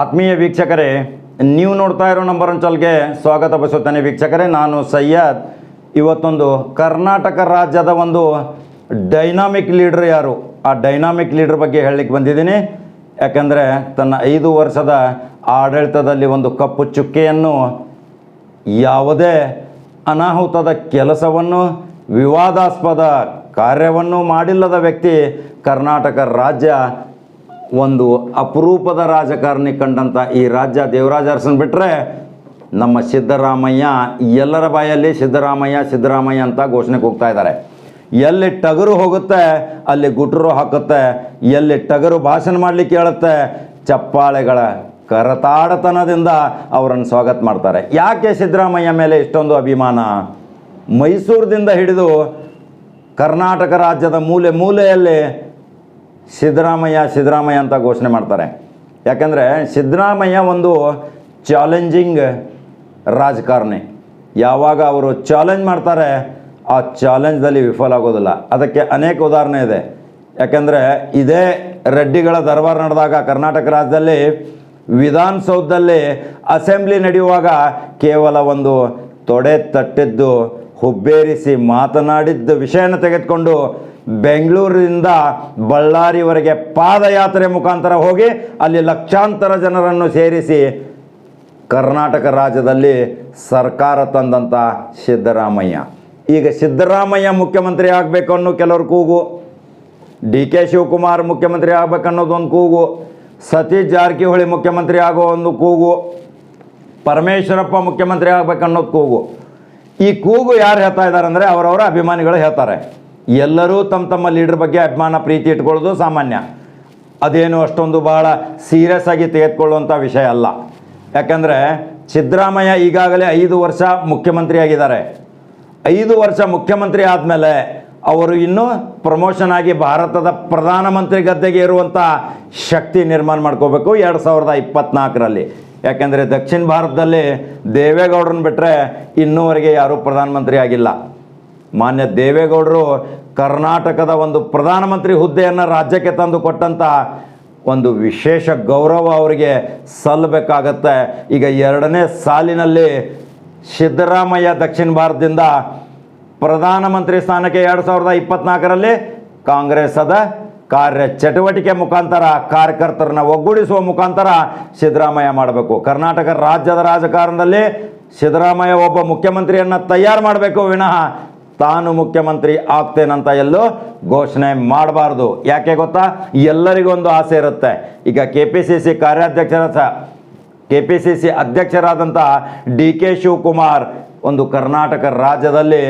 ಆತ್ಮೀಯ ವೀಕ್ಷಕರೇ, ನೀವು ನೋಡ್ತಾ ಇರೋ ನಂಬರ್ ಚಾಲ್ಗೆ ಸ್ವಾಗತ ಬಯಸುತ್ತೇನೆ ವೀಕ್ಷಕರೇ. ನಾನು ಸಯ್ಯದ್ ಇವತ್ತೊಂದು ಕರ್ನಾಟಕ ರಾಜ್ಯದ ಒಂದು ಡೈನಾಮಿಕ್ ಲೀಡ್ರ್ ಯಾರು? ಆ ಡೈನಾಮಿಕ್ ಲೀಡ್ರ್ ಬಗ್ಗೆ ಹೇಳಲಿಕ್ಕೆ ಬಂದಿದ್ದೀನಿ. ಯಾಕಂದರೆ ತನ್ನ ಐದು ವರ್ಷದ ಆಡಳಿತದಲ್ಲಿ ಒಂದು ಕಪ್ಪು ಚುಕ್ಕೆಯನ್ನು, ಯಾವುದೇ ಅನಾಹುತದ ಕೆಲಸವನ್ನು, ವಿವಾದಾಸ್ಪದ ಕಾರ್ಯವನ್ನು ಮಾಡಿಲ್ಲದ ವ್ಯಕ್ತಿ ಕರ್ನಾಟಕ ರಾಜ್ಯ ಒಂದು ಅಪರೂಪದ ರಾಜಕಾರಣಿ ಕಂಡಂಥ ಈ ರಾಜ್ಯ ದೇವರಾಜ ಅರಸನ್ ಬಿಟ್ಟರೆ ನಮ್ಮ ಸಿದ್ದರಾಮಯ್ಯ ಎಲ್ಲರ ಬಾಯಲ್ಲಿ ಸಿದ್ದರಾಮಯ್ಯ ಸಿದ್ದರಾಮಯ್ಯ ಅಂತ ಘೋಷಣೆಗೆ ಹೋಗ್ತಾ ಇದ್ದಾರೆ. ಎಲ್ಲಿ ಟಗರು ಹೋಗುತ್ತೆ, ಅಲ್ಲಿ ಗುಟ್ರು ಹಾಕುತ್ತೆ, ಎಲ್ಲಿ ಟಗರು ಭಾಷಣ ಮಾಡಲಿಕ್ಕೆ ಹೇಳುತ್ತೆ, ಚಪ್ಪಾಳೆಗಳ ಕರತಾಡತನದಿಂದ ಅವರನ್ನು ಸ್ವಾಗತ ಮಾಡ್ತಾರೆ. ಯಾಕೆ ಸಿದ್ದರಾಮಯ್ಯ ಮೇಲೆ ಇಷ್ಟೊಂದು ಅಭಿಮಾನ? ಮೈಸೂರದಿಂದ ಹಿಡಿದು ಕರ್ನಾಟಕ ರಾಜ್ಯದ ಮೂಲೆ ಮೂಲೆಯಲ್ಲಿ ಸಿದ್ದರಾಮಯ್ಯ ಸಿದ್ದರಾಮಯ್ಯ ಅಂತ ಘೋಷಣೆ ಮಾಡ್ತಾರೆ. ಯಾಕಂದರೆ ಸಿದ್ದರಾಮಯ್ಯ ಒಂದು ಚಾಲೆಂಜಿಂಗ್ ರಾಜಕಾರಣಿ. ಯಾವಾಗ ಅವರು ಚಾಲೆಂಜ್ ಮಾಡ್ತಾರೆ, ಆ ಚಾಲೆಂಜ್ದಲ್ಲಿ ವಿಫಲ ಆಗೋದಿಲ್ಲ. ಅದಕ್ಕೆ ಅನೇಕ ಉದಾಹರಣೆ ಇದೆ. ಯಾಕಂದರೆ ಇದೇ ರೆಡ್ಡಿಗಳ ದರ್ಬಾರ್ ನಡೆದಾಗ ಕರ್ನಾಟಕ ರಾಜ್ಯದಲ್ಲಿ ವಿಧಾನಸೌಧದಲ್ಲಿ ಅಸೆಂಬ್ಲಿ ನಡೆಯುವಾಗ ಕೇವಲ ಒಂದು ತೊಡೆ ತಟ್ಟಿದ್ದು, ಹುಬ್ಬೇರಿಸಿ ಮಾತನಾಡಿದ್ದ ವಿಷಯನ ತೆಗೆದುಕೊಂಡು ಬೆಂಗಳೂರಿನಿಂದ ಬಳ್ಳಾರಿವರೆಗೆ ಪಾದಯಾತ್ರೆ ಮುಖಾಂತರ ಹೋಗಿ ಅಲ್ಲಿ ಲಕ್ಷಾಂತರ ಜನರನ್ನು ಸೇರಿಸಿ ಕರ್ನಾಟಕ ರಾಜ್ಯದಲ್ಲಿ ಸರ್ಕಾರ ತಂದಂಥ ಸಿದ್ದರಾಮಯ್ಯ. ಈಗ ಸಿದ್ದರಾಮಯ್ಯ ಮುಖ್ಯಮಂತ್ರಿ ಆಗಬೇಕು ಅನ್ನೋ ಕೆಲವರು ಕೂಗು, ಡಿ ಕೆ ಶಿವಕುಮಾರ್ ಮುಖ್ಯಮಂತ್ರಿ ಆಗಬೇಕನ್ನೋದೊಂದು ಕೂಗು, ಸತೀಶ್ ಜಾರಕಿಹೊಳಿ ಮುಖ್ಯಮಂತ್ರಿ ಆಗೋ ಒಂದು ಕೂಗು, ಪರಮೇಶ್ವರಪ್ಪ ಮುಖ್ಯಮಂತ್ರಿ ಆಗ್ಬೇಕನ್ನೋದು ಕೂಗು. ಈ ಕೂಗು ಯಾರು ಹೇಳ್ತಾ ಇದ್ದಾರೆ ಅಂದರೆ ಅವರವರ ಅಭಿಮಾನಿಗಳು ಹೇಳ್ತಾರೆ. ಎಲ್ಲರೂ ತಮ್ಮ ತಮ್ಮ ಲೀಡರ್ ಬಗ್ಗೆ ಅಭಿಮಾನ, ಪ್ರೀತಿ ಇಟ್ಕೊಳ್ಳೋದು ಸಾಮಾನ್ಯ. ಅದೇನು ಅಷ್ಟೊಂದು ಬಹಳ ಸೀರಿಯಸ್ ಆಗಿ ತೆಗೆದುಕೊಳ್ಳುವಂಥ ವಿಷಯ ಅಲ್ಲ. ಯಾಕಂದರೆ ಸಿದ್ದರಾಮಯ್ಯ ಈಗಾಗಲೇ ಐದು ವರ್ಷ ಮುಖ್ಯಮಂತ್ರಿ ಆಗಿದ್ದಾರೆ. ಐದು ವರ್ಷ ಮುಖ್ಯಮಂತ್ರಿ ಆದಮೇಲೆ ಅವರು ಇನ್ನೂ ಪ್ರಮೋಷನ್ ಆಗಿ ಭಾರತದ ಪ್ರಧಾನಮಂತ್ರಿ ಗದ್ದೆಗೆ ಇರುವಂಥ ಶಕ್ತಿ ನಿರ್ಮಾಣ ಮಾಡ್ಕೋಬೇಕು ಎರಡು ಸಾವಿರದ ಇಪ್ಪತ್ನಾಲ್ಕರಲ್ಲಿ. ಯಾಕೆಂದರೆ ದಕ್ಷಿಣ ಭಾರತದಲ್ಲಿ ದೇವೇಗೌಡರನ್ನ ಬಿಟ್ಟರೆ ಇನ್ನೂವರೆಗೆ ಯಾರೂ ಪ್ರಧಾನಮಂತ್ರಿ ಆಗಿಲ್ಲ. ಮಾನ್ಯ ದೇವೇಗೌಡರು ಕರ್ನಾಟಕದ ಒಂದು ಪ್ರಧಾನಮಂತ್ರಿ ಹುದ್ದೆಯನ್ನು ರಾಜ್ಯಕ್ಕೆ ತಂದು ಕೊಟ್ಟಂಥ ಒಂದು ವಿಶೇಷ ಗೌರವ ಅವರಿಗೆ ಸಲ್ಲಬೇಕಾಗತ್ತೆ. ಈಗ ಎರಡನೇ ಸಾಲಿನಲ್ಲಿ ಸಿದ್ದರಾಮಯ್ಯ ದಕ್ಷಿಣ ಭಾರತದಿಂದ ಪ್ರಧಾನಮಂತ್ರಿ ಸ್ಥಾನಕ್ಕೆ ಎರಡು ಸಾವಿರದ ಇಪ್ಪತ್ನಾಲ್ಕರಲ್ಲಿ ಕಾಂಗ್ರೆಸ್ಸದ ಕಾರ್ಯ ಚಟುವಟಿಕೆ ಮುಖಾಂತರ ಕಾರ್ಯಕರ್ತರನ್ನ ಒಗ್ಗೂಡಿಸುವ ಮುಖಾಂತರ ಸಿದ್ದರಾಮಯ್ಯ ಮಾಡಬೇಕು. ಕರ್ನಾಟಕ ರಾಜ್ಯದ ರಾಜಕಾರಣದಲ್ಲಿ ಸಿದ್ದರಾಮಯ್ಯ ಒಬ್ಬ ಮುಖ್ಯಮಂತ್ರಿಯನ್ನು ತಯಾರು ಮಾಡಬೇಕು. ವಿನಃ ತಾನು ಮುಖ್ಯಮಂತ್ರಿ ಆಗ್ತೇನಂತ ಎಲ್ಲೂ ಘೋಷಣೆ ಮಾಡಬಾರ್ದು. ಯಾಕೆ ಗೊತ್ತಾ? ಎಲ್ಲರಿಗೊಂದು ಆಸೆ ಇರುತ್ತೆ. ಈಗ ಕೆ ಪಿ ಸಿ ಸಿ ಕಾರ್ಯಾಧ್ಯಕ್ಷರ ಸ ಕೆ ಪಿ ಸಿ ಸಿ ಅಧ್ಯಕ್ಷರಾದಂಥ ಡಿ ಕೆ ಶಿವಕುಮಾರ್ ಒಂದು ಕರ್ನಾಟಕ ರಾಜ್ಯದಲ್ಲಿ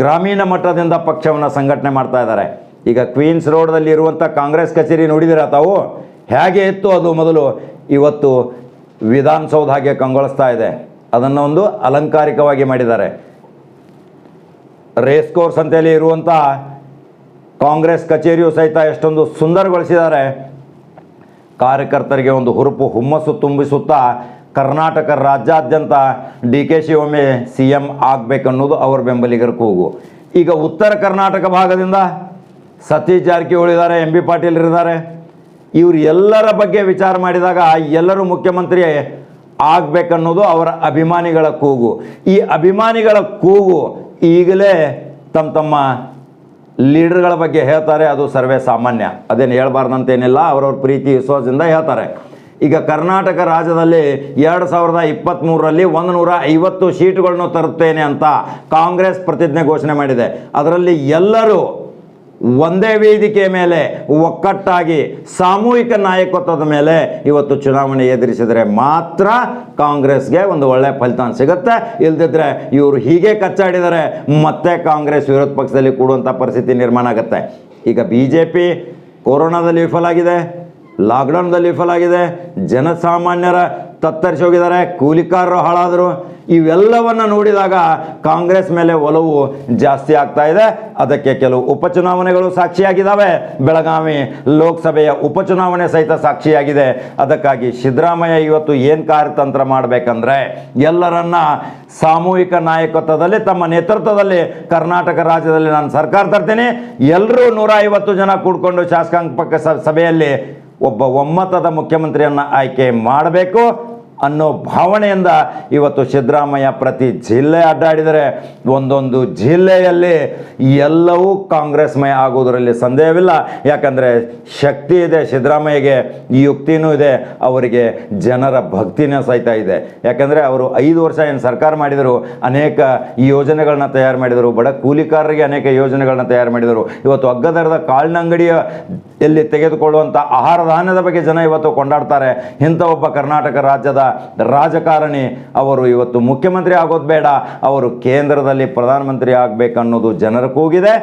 ಗ್ರಾಮೀಣ ಮಟ್ಟದಿಂದ ಪಕ್ಷವನ್ನು ಸಂಘಟನೆ ಮಾಡ್ತಾ ಇದ್ದಾರೆ. ಈಗ ಕ್ವೀನ್ಸ್ ರೋಡ್ದಲ್ಲಿ ಇರುವಂಥ ಕಾಂಗ್ರೆಸ್ ಕಚೇರಿ ನೋಡಿದಿರ ತಾವು? ಹೇಗೆ ಇತ್ತು ಅದು ಮೊದಲು? ಇವತ್ತು ವಿಧಾನಸೌಧ ಹಾಗೆ ಕಂಗೊಳಿಸ್ತಾ ಇದೆ. ಅದನ್ನು ಒಂದು ಅಲಂಕಾರಿಕವಾಗಿ ಮಾಡಿದ್ದಾರೆ. ರೇಸ್ ಕೋರ್ಸ್ ಅಂತೇಳಿ ಇರುವಂಥ ಕಾಂಗ್ರೆಸ್ ಕಚೇರಿಯು ಸಹಿತ ಎಷ್ಟೊಂದು ಸುಂದರಗೊಳಿಸಿದ್ದಾರೆ. ಕಾರ್ಯಕರ್ತರಿಗೆ ಒಂದು ಹುರುಪು ಹುಮ್ಮಸ್ಸು ತುಂಬಿಸುತ್ತಾ ಕರ್ನಾಟಕ ರಾಜ್ಯಾದ್ಯಂತ ಡಿ ಕೆ ಶಿ ಒಮ್ಮೆ ಸಿ ಎಂ ಆಗಬೇಕನ್ನೋದು ಅವರ ಬೆಂಬಲಿಗರ ಕೂಗು. ಈಗ ಉತ್ತರ ಕರ್ನಾಟಕ ಭಾಗದಿಂದ ಸತೀಶ್ ಜಾರಕಿಹೊಳಿ ಇದ್ದಾರೆ, ಎಂ ಬಿ ಪಾಟೀಲ್ ಇದ್ದಾರೆ. ಇವರು ಎಲ್ಲರ ಬಗ್ಗೆ ವಿಚಾರ ಮಾಡಿದಾಗ ಎಲ್ಲರೂ ಮುಖ್ಯಮಂತ್ರಿ ಆಗಬೇಕನ್ನೋದು ಅವರ ಅಭಿಮಾನಿಗಳ ಕೂಗು. ಈ ಅಭಿಮಾನಿಗಳ ಕೂಗು ಈಗಲೇ ತಮ್ಮ ತಮ್ಮ ಲೀಡರ್ಗಳ ಬಗ್ಗೆ ಹೇಳ್ತಾರೆ, ಅದು ಸರ್ವೇ ಸಾಮಾನ್ಯ. ಅದೇನು ಹೇಳ್ಬಾರ್ದಂತೇನಿಲ್ಲ, ಅವರವ್ರ ಪ್ರೀತಿ, ವಿಶ್ವಾಸದಿಂದ ಹೇಳ್ತಾರೆ. ಈಗ ಕರ್ನಾಟಕ ರಾಜ್ಯದಲ್ಲಿ ಎರಡು ಸಾವಿರದ ಇಪ್ಪತ್ತ್ಮೂರರಲ್ಲಿ ಒಂದು ನೂರ ಐವತ್ತು ಸೀಟುಗಳನ್ನು ತರುತ್ತೇನೆ ಅಂತ ಕಾಂಗ್ರೆಸ್ ಪ್ರತಿಜ್ಞೆ ಘೋಷಣೆ ಮಾಡಿದೆ. ಅದರಲ್ಲಿ ಎಲ್ಲರೂ ಒಂದೇ ವೇದಿಕೆ ಮೇಲೆ ಒಕ್ಕಟ್ಟಾಗಿ ಸಾಮೂಹಿಕ ನಾಯಕತ್ವದ ಮೇಲೆ ಇವತ್ತು ಚುನಾವಣೆ ಎದುರಿಸಿದರೆ ಮಾತ್ರ ಕಾಂಗ್ರೆಸ್ಗೆ ಒಂದು ಒಳ್ಳೆಯ ಫಲಿತಾಂಶ ಸಿಗುತ್ತೆ. ಇಲ್ದಿದ್ರೆ ಇವರು ಹೀಗೆ ಕಚ್ಚಾಡಿದರೆ ಮತ್ತೆ ಕಾಂಗ್ರೆಸ್ ವಿರೋಧ ಪಕ್ಷದಲ್ಲಿ ಕೂಡುವಂಥ ಪರಿಸ್ಥಿತಿ ನಿರ್ಮಾಣ ಆಗುತ್ತೆ. ಈಗ ಬಿ ಜೆ ಪಿ ಕೊರೋನಾದಲ್ಲಿ ವಿಫಲ ಆಗಿದೆ ಲಾಕ್ಡೌನ್ದಲ್ಲಿ ವಿಫಲ ಆಗಿದೆ, ಜನಸಾಮಾನ್ಯರ ತತ್ತರಿಸಿ ಹೋಗಿದ್ದಾರೆ ಕೂಲಿಕಾರರು ಹಾಳಾದರು. ಇವೆಲ್ಲವನ್ನು ನೋಡಿದಾಗ ಕಾಂಗ್ರೆಸ್ ಮೇಲೆ ಒಲವು ಜಾಸ್ತಿ ಆಗ್ತಾ ಇದೆ. ಅದಕ್ಕೆ ಕೆಲವು ಉಪಚುನಾವಣೆಗಳು ಸಾಕ್ಷಿಯಾಗಿದ್ದಾವೆ ಬೆಳಗಾವಿ ಲೋಕಸಭೆಯ ಉಪಚುನಾವಣೆ ಸಹಿತ ಸಾಕ್ಷಿಯಾಗಿದೆ. ಅದಕ್ಕಾಗಿ ಸಿದ್ದರಾಮಯ್ಯ ಇವತ್ತು ಏನು ಕಾರ್ಯತಂತ್ರ ಮಾಡಬೇಕಂದ್ರೆ ಎಲ್ಲರನ್ನ ಸಾಮೂಹಿಕ ನಾಯಕತ್ವದಲ್ಲಿ ತಮ್ಮ ನೇತೃತ್ವದಲ್ಲಿ ಕರ್ನಾಟಕ ರಾಜ್ಯದಲ್ಲಿ ನಾನು ಸರ್ಕಾರ ತರ್ತೀನಿ. ಎಲ್ಲರೂ ನೂರ ಜನ ಕೂಡ್ಕೊಂಡು ಶಾಸಕಾಂಗ ಪಕ್ಕ ಸಭೆಯಲ್ಲಿ ಒಬ್ಬ ಒಮ್ಮತದ ಮುಖ್ಯಮಂತ್ರಿಯನ್ನು ಆಯ್ಕೆ ಮಾಡಬೇಕು. ಅನ್ನೋ ಭಾವನೆಯಿಂದ ಇವತ್ತು ಸಿದ್ದರಾಮಯ್ಯ ಪ್ರತಿ ಜಿಲ್ಲೆ ಅಡ್ಡಾಡಿದರೆ, ಒಂದೊಂದು ಜಿಲ್ಲೆಯಲ್ಲಿ ಎಲ್ಲವೂ ಕಾಂಗ್ರೆಸ್ಮಯ ಆಗುವುದರಲ್ಲಿ ಸಂದೇಹವಿಲ್ಲ. ಯಾಕಂದರೆ ಶಕ್ತಿ ಇದೆ ಸಿದ್ದರಾಮಯ್ಯಗೆ, ಯುಕ್ತಿನೂ ಇದೆ, ಅವರಿಗೆ ಜನರ ಭಕ್ತಿನೇ ಸಹಿತ ಇದೆ. ಯಾಕಂದರೆ ಅವರು ಐದು ವರ್ಷ ಏನು ಸರ್ಕಾರ ಮಾಡಿದರು, ಅನೇಕ ಯೋಜನೆಗಳನ್ನ ತಯಾರು ಮಾಡಿದರು, ಬಡ ಕೂಲಿಕಾರರಿಗೆ ಅನೇಕ ಯೋಜನೆಗಳನ್ನ ತಯಾರು ಮಾಡಿದರು. ಇವತ್ತು ಅಗ್ಗದರದ ಕಾಳಿನಂಗಡಿಯ ಎಲ್ಲಿ ತೆಗೆದುಕೊಳ್ಳುವಂಥ ಆಹಾರ ಧಾನ್ಯದ ಬಗ್ಗೆ ಜನ ಇವತ್ತು ಕೊಂಡಾಡ್ತಾರೆ. ಇಂಥ ಒಬ್ಬ ಕರ್ನಾಟಕ ರಾಜ್ಯದ ರಾಜಕಾರಣಿ ಅವರು ಇವತ್ತು ಮುಖ್ಯಮಂತ್ರಿ ಆಗೋದು ಬೇಡ, ಅವರು ಕೇಂದ್ರದಲ್ಲಿ ಪ್ರಧಾನಮಂತ್ರಿ ಆಗಬೇಕು ಅನ್ನೋದು ಜನರ ಕೂಗಿದೆ.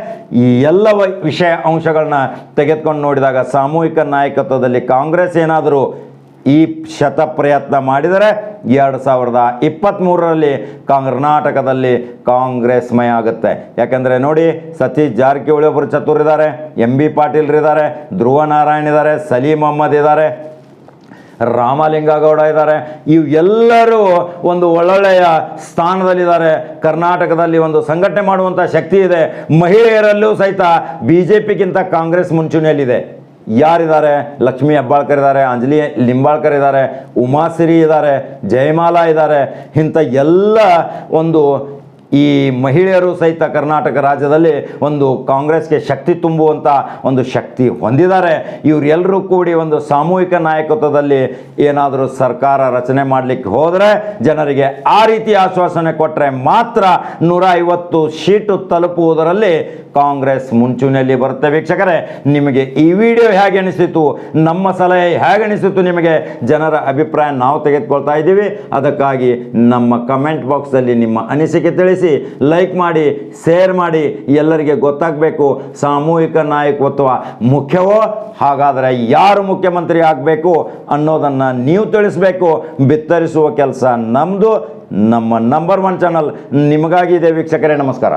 ಈ ಎಲ್ಲ ವಿಷಯ ಅಂಶಗಳನ್ನ ತೆಗೆದುಕೊಂಡು ನೋಡಿದಾಗ ಸಾಮೂಹಿಕ ನಾಯಕತ್ವದಲ್ಲಿ ಕಾಂಗ್ರೆಸ್ ಏನಾದರೂ ಈ ಶತ ಪ್ರಯತ್ನ ಮಾಡಿದರೆ ಎರಡು ಸಾವಿರದ ಇಪ್ಪತ್ತ್ಮೂರರಲ್ಲಿ ಕರ್ನಾಟಕದಲ್ಲಿ ಕಾಂಗ್ರೆಸ್ಮಯ ಆಗುತ್ತೆ. ಯಾಕಂದರೆ ನೋಡಿ, ಸತೀಶ್ ಜಾರಕಿಹೊಳಿ ಒಬ್ಬರು ಚತುರಿದ್ದಾರೆ ಎಂ ಬಿ ಪಾಟೀಲ್ರಿದ್ದಾರೆ ಧ್ರುವ ನಾರಾಯಣ್ ಇದ್ದಾರೆ, ಸಲೀಂ ಅಹಮ್ಮದ್ ಇದ್ದಾರೆ. ರಾಮಲಿಂಗಗೌಡ ಇದ್ದಾರೆ. ಇವೆಲ್ಲರೂ ಒಂದು ಒಳ್ಳೊಳ್ಳೆಯ ಸ್ಥಾನದಲ್ಲಿದ್ದಾರೆ. ಕರ್ನಾಟಕದಲ್ಲಿ ಒಂದು ಸಂಘಟನೆ ಮಾಡುವಂಥ ಶಕ್ತಿ ಇದೆ. ಮಹಿಳೆಯರಲ್ಲೂ ಸಹಿತ ಬಿ ಜೆ ಪಿಗಿಂತ ಕಾಂಗ್ರೆಸ್ ಮುಂಚೂಣಿಯಲ್ಲಿದೆ. ಯಾರಿದ್ದಾರೆ? ಲಕ್ಷ್ಮೀ ಹೆಬ್ಬಾಳ್ಕರ್ ಇದ್ದಾರೆ, ಅಂಜಲಿ ಲಿಂಬಾಳ್ಕರ್ ಇದ್ದಾರೆ, ಉಮಾಸಿರಿ ಇದ್ದಾರೆ, ಜಯಮಾಲಾ ಇದ್ದಾರೆ. ಇಂಥ ಎಲ್ಲ ಒಂದು ಈ ಮಹಿಳೆಯರು ಸಹಿತ ಕರ್ನಾಟಕ ರಾಜ್ಯದಲ್ಲಿ ಒಂದು ಕಾಂಗ್ರೆಸ್ಗೆ ಶಕ್ತಿ ತುಂಬುವಂಥ ಒಂದು ಶಕ್ತಿ ಹೊಂದಿದ್ದಾರೆ. ಇವರೆಲ್ಲರೂ ಕೂಡಿ ಒಂದು ಸಾಮೂಹಿಕ ನಾಯಕತ್ವದಲ್ಲಿ ಏನಾದರೂ ಸರ್ಕಾರ ರಚನೆ ಮಾಡಲಿಕ್ಕೆ ಹೋದರೆ ಜನರಿಗೆ ಆ ರೀತಿ ಆಶ್ವಾಸನೆ ಕೊಟ್ಟರೆ ಮಾತ್ರ ನೂರ ಐವತ್ತು ಸೀಟು ತಲುಪುವುದರಲ್ಲಿ ಕಾಂಗ್ರೆಸ್ ಮುಂಚೂಣಿಯಲ್ಲಿ ಬರುತ್ತೆ ವೀಕ್ಷಕರೇ. ನಿಮಗೆ ಈ ವಿಡಿಯೋ ಹೇಗೆ ಅನಿಸಿತು, ನಮ್ಮ ಸಲಹೆ ಹೇಗೆ ಅನಿಸಿತು ನಿಮಗೆ ಜನರ ಅಭಿಪ್ರಾಯ ನಾವು ತೆಗೆದುಕೊಳ್ತಾ ಇದ್ದೀವಿ. ಅದಕ್ಕಾಗಿ ನಮ್ಮ ಕಮೆಂಟ್ ಬಾಕ್ಸಲ್ಲಿ ನಿಮ್ಮ ಅನಿಸಿಕೆ ತಿಳಿಸಿ ಲೈಕ್ ಮಾಡಿ ಶೇರ್ ಮಾಡಿ, ಎಲ್ಲರಿಗೆ ಗೊತ್ತಾಗಬೇಕು ಸಾಮೂಹಿಕ ನಾಯಕತ್ವ ಮುಖ್ಯವೋ, ಹಾಗಾದರೆ ಯಾರು ಮುಖ್ಯಮಂತ್ರಿ ಆಗಬೇಕು ಅನ್ನೋದನ್ನು ನೀವು ತಿಳಿಸಬೇಕು. ಬಿತ್ತರಿಸುವ ಕೆಲಸ ನಮ್ಮದು ನಮ್ಮ ನಂಬರ್ ಒನ್ ಚಾನಲ್ ನಿಮಗಾಗಿ ಇದೆ ವೀಕ್ಷಕರೇ, ನಮಸ್ಕಾರ.